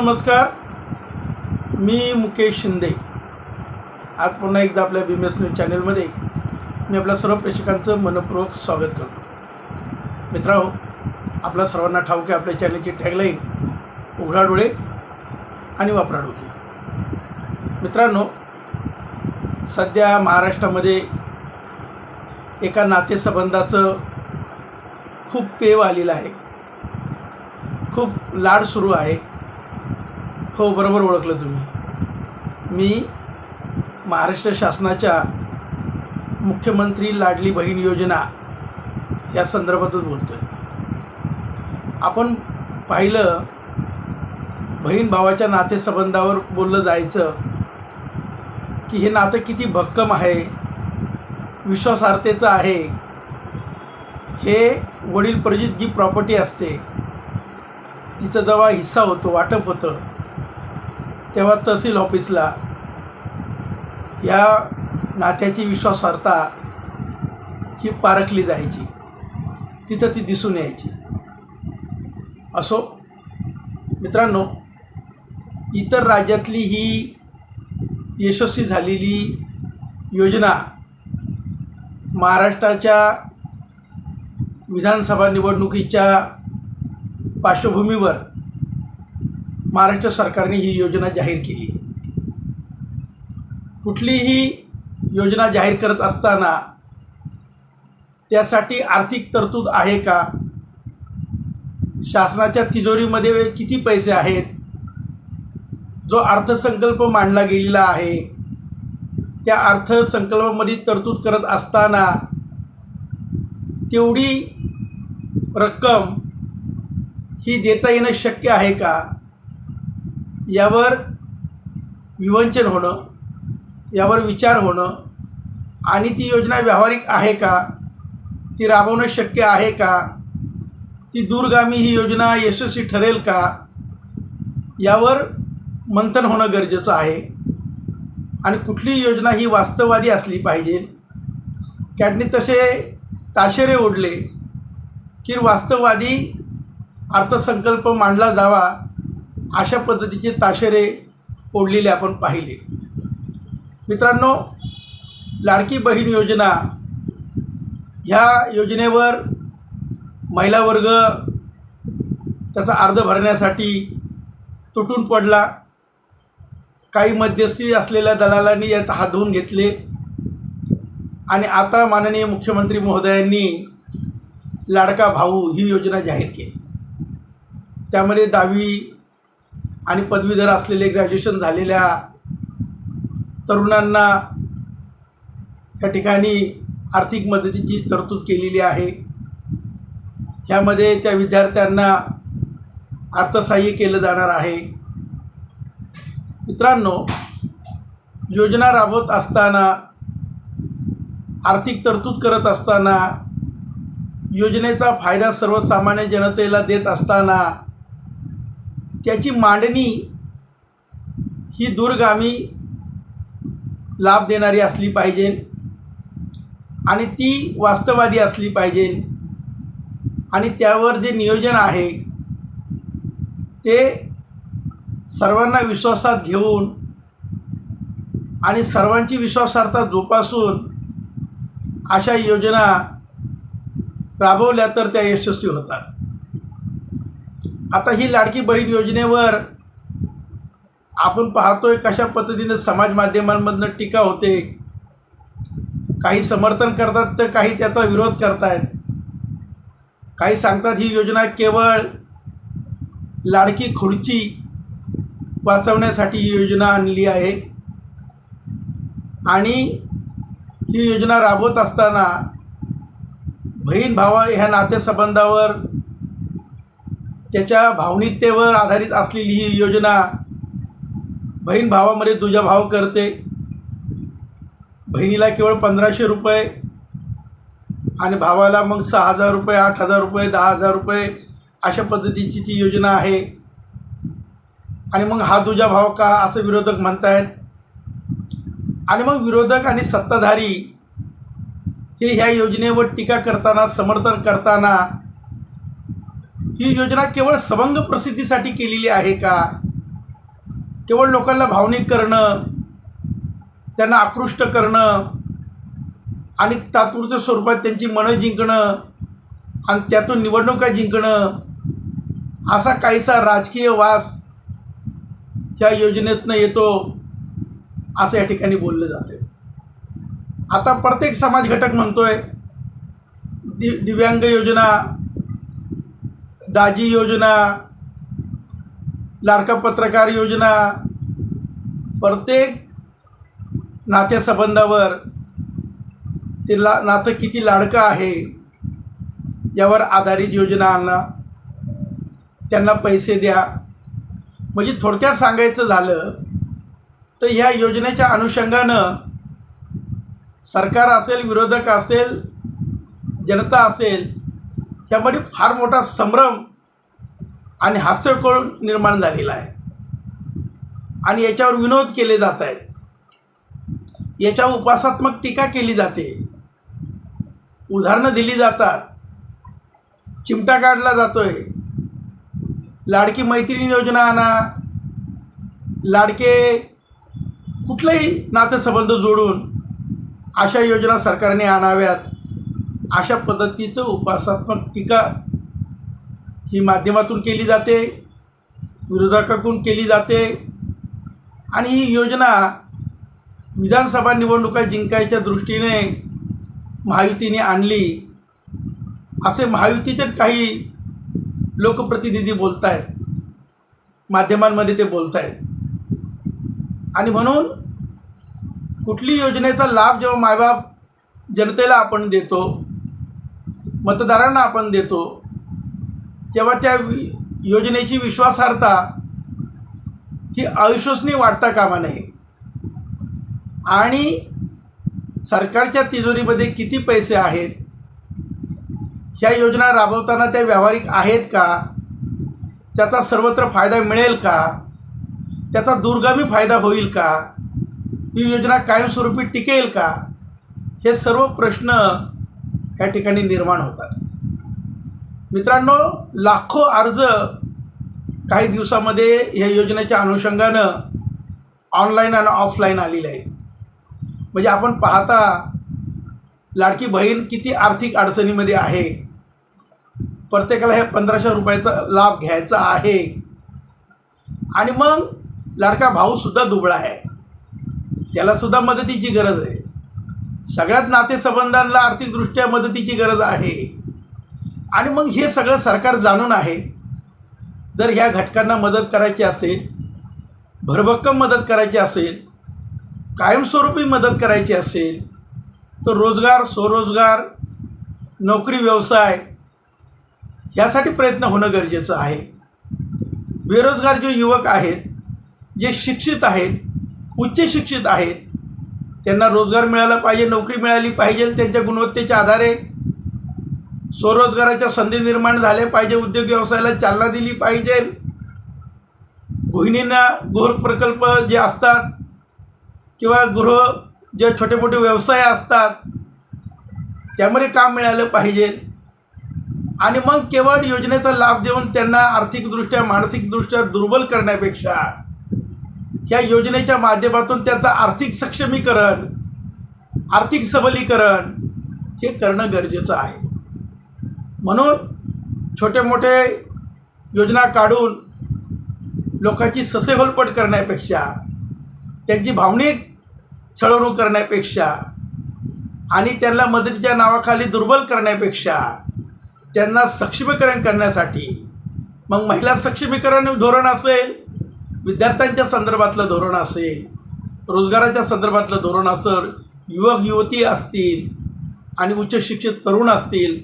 नमस्कार. मी मुकेश शिंदे. आज पुन्हा एकदा आपल्या बी एस न्यूज चॅनलमध्ये मी आपल्या सर्व प्रेक्षकांचं मनपूर्वक स्वागत करतो. मित्रांनो आपल्या सर्वांना ठाऊक आहे आपल्या चॅनलची टॅगलाईन उघडा डोळे आणि वापरा डोके. मित्रांनो सध्या महाराष्ट्रामध्ये एका नातेसंबंधाचं खूप पेव आलेलं आहे. खूप लाड सुरू आहे. हो बरोबर ओळखलं तुम्ही. मी महाराष्ट्र शासनाच्या मुख्यमंत्री लाडली बहीण योजना या संदर्भातच बोलतो आहे आपण पाहिलं बहीण भावाच्या नातेसंबंधावर बोललं जायचं की हे नातं किती भक्कम आहे विश्वासार्हतेचं आहे हे वडील प्रजित जी प्रॉपर्टी असते तिचा जेव्हा हिस्सा होतो वाटप होतं तेव्हा तहसील ऑफिसला या नात्याची विश्वासार्हता ही पारखली जायची. तिथं ती दिसून यायची. असो मित्रांनो इतर राज्यातली ही यशस्वी झालेली योजना महाराष्ट्राच्या विधानसभा निवडणुकीच्या पार्श्वभूमीवर महाराष्ट्र सरकारने ही योजना जाहीर केली. कुठलीही योजना जाहीर करत असताना त्यासाठी आर्थिक तरतूद आहे का? शासनाच्या तिजोरीमध्ये किती पैसे आहेत? जो अर्थसंकल्प मांडला गेलेला आहे त्या अर्थसंकल्पामध्ये तरतूद करत असताना तेवढी रक्कम ही देता येणं शक्य आहे का? यावर विवंचन होणं यावर विचार होणं आणि ती योजना व्यावहारिक आहे का? ती राबवणं शक्य आहे का? ती दूरगामी ही योजना यशस्वी ठरेल का? यावर मंथन होणं गरजेचं आहे. आणि कुठली योजना ही वास्तववादी असली पाहिजे. कॅटनी तसे ताशेरे ओढले की वास्तववादी अर्थसंकल्प मांडला जावा. अशा पद्धतीचे ताशेरे ओढलेले आपण पाहिले. मित्रांनो लाडकी बहीण योजना ह्या योजनेवर महिला वर्ग त्याचा अर्ज भरण्यासाठी तुटून पडला. काही मध्यस्थी असलेल्या दलालांनी यात हात धुवून घेतले. आणि आता माननीय मुख्यमंत्री महोदयांनी लाडका भाऊ ही योजना जाहीर केली. त्यामध्ये दहावी आणि पदवीधर असलेले ग्रॅज्युएशन झालेल्या तरुणांना या ठिकाणी आर्थिक मदतीची तरतूद केलेली आहे. ह्यामध्ये त्या विद्यार्थ्यांना अर्थसहाय्य केलं जाणार आहे. मित्रांनो योजना राबवत असताना आर्थिक तरतूद करत असताना योजनेचा फायदा सर्वसामान्य जनतेला देत असताना त्याची मांडणी ही दूरगामी लाभ देणारी असली पाहिजे आणि ती वास्तववादी असली पाहिजे आणि त्यावर जे नियोजन आहे ते सर्वांना विश्वासात घेऊन आणि सर्वांची विश्वासार्हता जोपासून अशा योजना राबवल्या तर त्या यशस्वी होतात. आता ही लाडकी बहीण योजनेवर आपण पाहतोय कशा पद्धतीने समाज माध्यमांमधनं टीका होते. काही समर्थन करतात तर काही त्याचा विरोध करतायत. काही सांगतात ही योजना केवळ लाडकी खुर्ची वाचवण्यासाठी ही योजना आणली आहे. आणि ही योजना राबवत असताना बहीण भावा ह्या नातेसंबंधावर त्याच्या भावनिकतेवर आधारित असलेली ही योजना बहीण भावामध्ये दुजाभाव करते. बहिणीला केवळ पंधराशे रुपये आणि भावाला मग सहा हजार रुपये आठ हजार रुपये दहा हजार रुपये अशा पद्धतीची ती योजना आहे. आणि मग हा तुझा भाव का असं विरोधक म्हणतायत? आणि मग विरोधक आणि सत्ताधारी हे ह्या योजनेवर टीका करताना समर्थन करताना ही योजना केवळ सबंग प्रसिद्धीसाठी केलेली आहे का? केवळ लोकांना भावनिक करणं त्यांना आकृष्ट करणं आणि तात्पुरत्या स्वरूपात त्यांची मनं जिंकणं आणि त्यातून निवडणुका जिंकणं असा काहीसा राजकीय वास या योजनेतनं येतो असं या ठिकाणी बोललं जाते आता प्रत्येक समाज घटक म्हणतोय दि दिव्यांग योजना दाजी योजना लाडका पत्रकार योजना प्रत्येक नात्यासंबंधावर ते ला नातं किती लाडकं आहे यावर आधारित योजना आणा. त्यांना पैसे द्या. म्हणजे थोडक्यात सांगायचं झालं तर ह्या योजनेच्या अनुषंगानं सरकार असेल विरोधक असेल जनता असेल त्यामध्ये फार मोठा संभ्रम आणि हास्यकोळ निर्माण झालेला आहे. आणि याच्यावर विनोद केले जात आहेत. याच्यावर उपासात्मक टीका केली जाते. उदाहरणं दिली जातात. चिमटा काढला जातोय. लाडकी मैत्रीण योजना आणा. लाडके कुठलाही नातेसंबंध जोडून अशा योजना सरकारने आणाव्यात. अशा पद्धतीचं उपासात्मक टीका ही माध्यमातून केली जाते विरोधकाकडून केली जाते. आणि ही योजना विधानसभा निवडणुका जिंकायच्या दृष्टीने महायुतीने आणली. असे महायुतीचे काही लोकप्रतिनिधी बोलत आहेत माध्यमांमध्ये ते बोलत आहेत आणि म्हणून कुठली योजनेचा लाभ जेव्हा मायबाप जनतेला आपण देतो मतदारांना आपण देतो. तेव्हा त्या वि योजनेची विश्वासार्हता ही अविश्वसनीय वाढता कामा नये. आणि सरकारच्या तिजोरीमध्ये किती पैसे आहेत? ह्या योजना राबवताना त्या व्यावहारिक आहेत का? त्याचा सर्वत्र फायदा मिळेल का? त्याचा दूरगामी फायदा होईल का? ही योजना कायमस्वरूपी टिकेल का? हे सर्व प्रश्न या ठिकाणी निर्माण होतात. मित्रांनो लाखो अर्ज काही दिवसामध्ये ह्या योजनेच्या अनुषंगानं ऑनलाईन आणि ऑफलाईन आलेले आहेत. म्हणजे आपण पाहता लाडकी बहीण किती आर्थिक अडचणीमध्ये आहे? प्रत्येकाला हे पंधराशे रुपयाचा लाभ घ्यायचा आहे. आणि मग लाडका भाऊसुद्धा दुबळा आहे. त्यालासुद्धा मदतीची गरज आहे. सगळ्यात नातेसंबंधांना आर्थिकदृष्ट्या मदतीची गरज आहे. आणि मग हे सगळं सरकार जाणून आहे. जर ह्या घटकांना मदत करायची असेल भरभक्कम मदत करायची असेल कायमस्वरूपी मदत करायची असेल तर रोजगार स्वरोजगार नोकरी व्यवसाय ह्यासाठी प्रयत्न होणं गरजेचं आहे. बेरोजगार जे युवक आहेत जे शिक्षित आहेत उच्च शिक्षित आहेत त्यांना रोजगार मिळाला पाहिजे नोकरी मिळाली पाहिजे त्यांच्या गुणवत्तेच्या आधारे स्वरोजगाराच्या संधी निर्माण झाल्या पाहिजे उद्योग व्यवसायाला चालना दिली पाहिजे. गृहिणींना गृह प्रकल्प जे असतात किंवा गृह जे छोटे मोठे व्यवसाय असतात त्यामध्ये काम मिळालं पाहिजे. आणि मग केवळ योजनेचा लाभ देऊन त्यांना आर्थिकदृष्ट्या मानसिकदृष्ट्या दुर्बल करण्यापेक्षा ह्या योजनेच्या माध्यमातून त्याचं आर्थिक सक्षमीकरण आर्थिक सबलीकरण हे करणं गरजेचं आहे. म्हणून छोटे मोठे योजना काढून लोकांची ससेहोलपट करण्यापेक्षा त्यांची भावनिक छळवणूक करण्यापेक्षा आणि त्यांना मदतीच्या नावाखाली दुर्बल करण्यापेक्षा त्यांना सक्षमीकरण करण्यासाठी मग महिला सक्षमीकरण धोरण असेल विद्यार्थ्यांच्या संदर्भातलं धोरण असेल रोजगाराच्या संदर्भातलं धोरण असेल युवक युवती असतील आणि उच्च शिक्षित तरुण असतील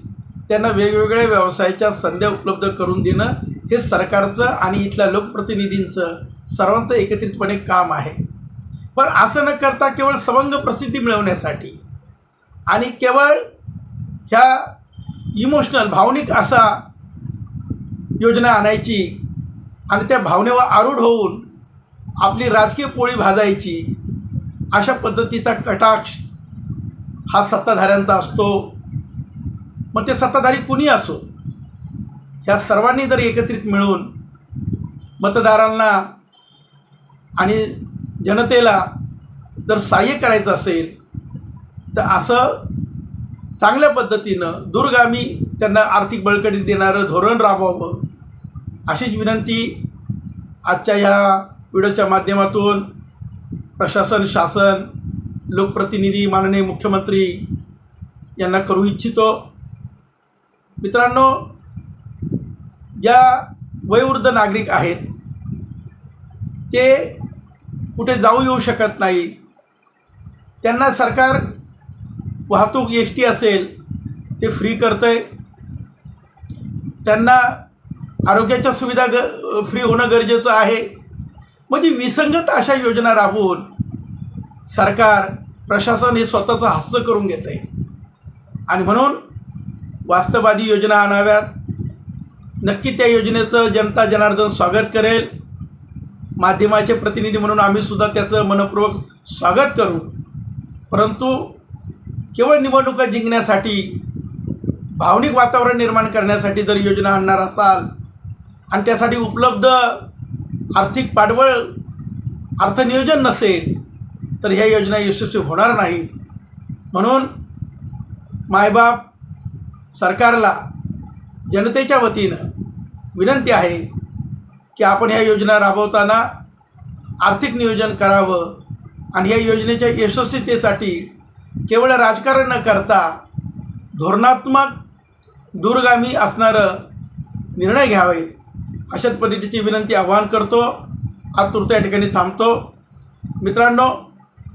त्यांना वेगवेगळ्या व्यवसायाच्या संध्या उपलब्ध करून देणं हे सरकारचं आणि इथल्या लोकप्रतिनिधींचं सर्वांचं एकत्रितपणे काम आहे. पण असं न करता केवळ सवंग प्रसिद्धी मिळवण्यासाठी आणि केवळ ह्या इमोशनल भावनिक असा योजना आणायची आणि त्या भावनेवर आरूढ होऊन आपली राजकीय पोळी भाजायची अशा पद्धतीचा कटाक्ष हा सत्ताधाऱ्यांचा असतो. मग ते सत्ताधारी कुणी असो? ह्या सर्वांनी जर एकत्रित मिळून मतदारांना आणि जनतेला जर सहाय्य करायचं असेल तर असं चांगल्या पद्धतीनं दूरगामी त्यांना आर्थिक बळकटी देणारं धोरण राबवावं. अशीच विनंती आजच्या ह्या व्हिडिओच्या माध्यमातून प्रशासन शासन लोकप्रतिनिधी माननीय मुख्यमंत्री यांना करू इच्छितो. मित्रांनो ज्या वयोवृद्ध नागरिक आहेत ते कुठे जाऊ येऊ शकत नाही. त्यांना सरकार वाहतूक एस टी असेल ते फ्री करतं आहे त्यांना आरोग्याच्या सुविधा ग फ्री होणं गरजेचं आहे. म्हणजे विसंगत अशा योजना राबवून सरकार प्रशासन हे स्वतःचं हास्य करून घेत आहे आणि म्हणून वास्तववादी योजना आणाव्यात. नक्की त्या योजनेचं जनता जनार्दन स्वागत करेल. माध्यमाचे प्रतिनिधी म्हणून आम्ही सुद्धा त्याचं मनपूर्वक स्वागत करू. परंतु केवळ निवडणुका जिंकण्यासाठी भावनिक वातावरण निर्माण करण्यासाठी जर योजना आणणार असाल आणि त्यासाठी उपलब्ध आर्थिक पाठबळ अर्थनियोजन नसेल तर ह्या योजना यशस्वी होणार नाही. म्हणून मायबाप सरकारला जनतेच्या वतीनं विनंती आहे की आपण ह्या योजना राबवताना आर्थिक नियोजन करावं आणि या योजनेच्या यशस्वीतेसाठी केवळ राजकारण न करता धोरणात्मक दूरगामी असणारं निर्णय घ्यावेत. अशाच पद्धतीची विनंती आवाहन करतो. आतुरता या ठिकाणी थांबतो. मित्रांनो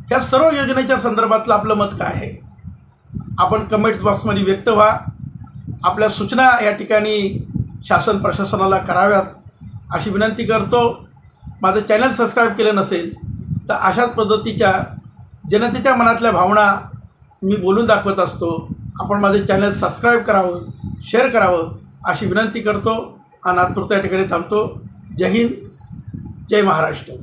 ह्या सर्व योजनेच्या संदर्भातलं आपलं मत काय आहे? आपण कमेंट्स बॉक्समध्ये व्यक्त व्हा. आपल्या सूचना या ठिकाणी शासन प्रशासनाला कराव्यात अशी विनंती करतो. माझं चॅनल सबस्क्राईब केलं नसेल तर अशाच पद्धतीच्या जनतेच्या मनातल्या भावना मी बोलून दाखवत असतो. आपण माझं चॅनल सबस्क्राईब करावं शेअर करावं अशी विनंती करतो. आणि आतुरता या ठिकाणी थांबतो. जय हिंद जय महाराष्ट्र.